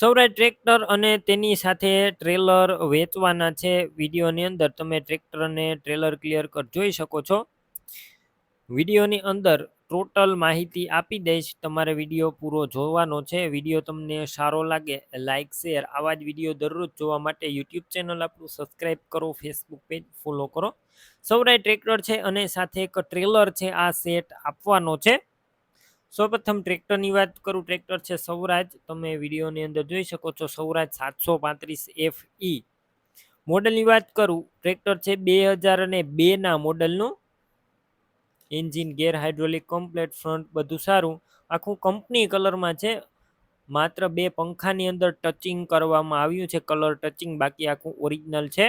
સૌરાય tractor અને તેની સાથે ટ્રેલર વેચવાના છે. વિડીયોની અંદર તમે ટ્રેક્ટર અને ટ્રેલર ક્લિયર કર, જોઈ શકો છો. વિડીયોની અંદર ટોટલ માહિતી આપી દઈશ. તમારે વીડિયો પૂરો જોવાનો છે. વીડિયો તમને સારો લાગે લાઇક શેર, આવા જ વીડિયો દરરોજ જોવા માટે યુટ્યુબ ચેનલ આપણું સબસ્ક્રાઈબ કરો, ફેસબુક પેજ ફોલો કરો. સૌરાય ટ્રેક્ટર છે અને સાથે એક ટ્રેલર છે. આ સેટ આપવાનો છે. સૌપ્રથમ ટ્રેક્ટરની વાત કરું, ટ્રેક્ટર છે સૌરાજ. તમે વિડીયોની અંદર જોઈ શકો છો સૌરાજ સાતસો પાંત્રીસ એફ ઈ મોડલની વાત કરું, ટ્રેક્ટર છે બે હજાર અને બેના મોડલનું. Engine, gear hydraulic complete, front બધું સારું. આખું કંપની કલરમાં છે. માત્ર બે પંખાની અંદર ટચિંગ કરવામાં આવ્યું છે, કલર ટચિંગ, બાકી આખું ઓરિજિનલ છે.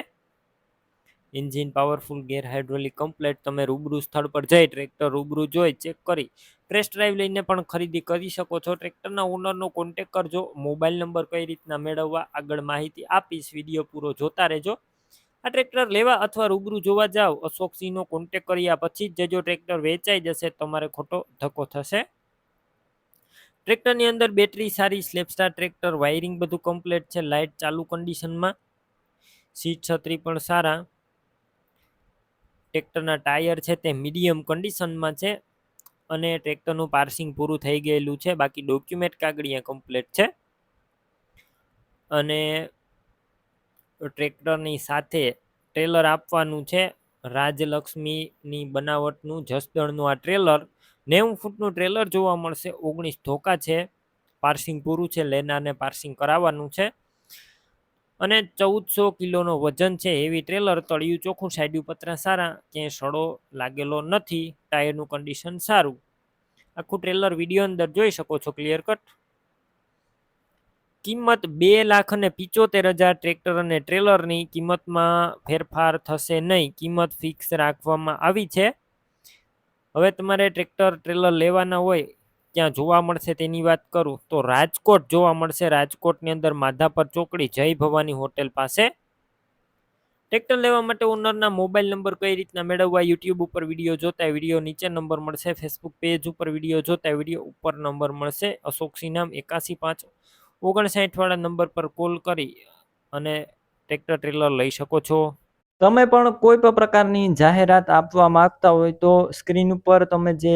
Engine powerful gear hydraulic complete તમે રૂબરૂ સ્થળ પર જઈ ટ્રેક્ટર રૂબરૂ જોઈ ચેક કરી ટેસ્ટ ડ્રાઈવ લઈને પણ ખરીદી કરી શકો છો. ટ્રેક્ટરના ઓનરનો કોન્ટેક કરજો મોબાઈલ નંબર કઈ રીતના મેળવવા આગળ માહિતી આપીશ વીડિયો પૂરો જોતા રહેજો. આ ટ્રેક્ટર લેવા અથવા રૂબરૂ જોવા જાઓ અશોકસિંહનો કોન્ટેક કર્યા પછી જ જો ટ્રેક્ટર વેચાઈ જશે, તમારે ખોટો ધક્કો થશે. ટ્રેક્ટરની અંદર બેટરી સારી સ્લેપસ્ટાર ટ્રેક્ટર વાયરિંગ બધું કમ્પ્લીટ છે લાઇટ ચાલુ કન્ડિશનમાં સીટ છત્રી પણ સારા. ટ્રેક્ટરના ટાયર છે તે મીડિયમ કન્ડિશનમાં છે અને ટ્રેક્ટરનું પાર્સિંગ પૂરું થઈ ગયેલું છે. બાકી ડોક્યુમેન્ટ કાગળિયા કમ્પ્લીટ છે. અને ટ્રેક્ટરની સાથે ટ્રેલર આપવાનું છે. રાજલક્ષ્મીની બનાવટનું, જસદણનું આ ટ્રેલર. નેવું ફૂટનું ટ્રેલર જોવા મળશે. ઓગણીસ ધોકા છે. પાર્સિંગ પૂરું છે. લેનારને પાર્સિંગ કરાવવાનું છે. અને ચૌદસો કિલોનો વજન છે એવી ટ્રેલર તળિયું ચોખ્ખું સાઈડ્યું પતરા સારા, ક્યાંય સડો લાગેલો નથી ટાયરનું કન્ડિશન સારું. આખું ટ્રેલર વીડિયો અંદર જોઈ શકો છો ક્લિયર કટ કિંમત બે લાખ અને પિચોતેર હજાર ટ્રેક્ટર અને ટ્રેલરની કિંમતમાં ફેરફાર થશે નહીં. કિંમત ફિક્સ રાખવામાં આવી છે. હવે તમારે ટ્રેક્ટર ટ્રેલર લેવાના હોય ક્યાં જોવા મળશે તેની વાત કરું, તો રાજકોટ જોવા મળશે. રાજકોટની અંદર માધાપર ચોકડી, જય ભવાની હોટેલ પાસે. ટ્રેક્ટર લેવા માટે ઓનરના મોબાઈલ નંબર કઈ રીતના મેળવવા, યુટ્યુબ ઉપર વીડિયો જોતા વીડિયો નીચે નંબર મળશે, ફેસબુક પેજ ઉપર વીડિયો જોતા વીડિયો ઉપર નંબર મળશે. અશોક નામ એકાસી પાંચ ઓગણસાઠવાળા નંબર પર કોલ કરી અને ટ્રેક્ટર ટ્રેલર લઈ શકો છો. તમે પણ કોઈ પણ પ્રકારની જાહેરાત આપવા માંગતા હોય તો સ્ક્રીન ઉપર તમે જે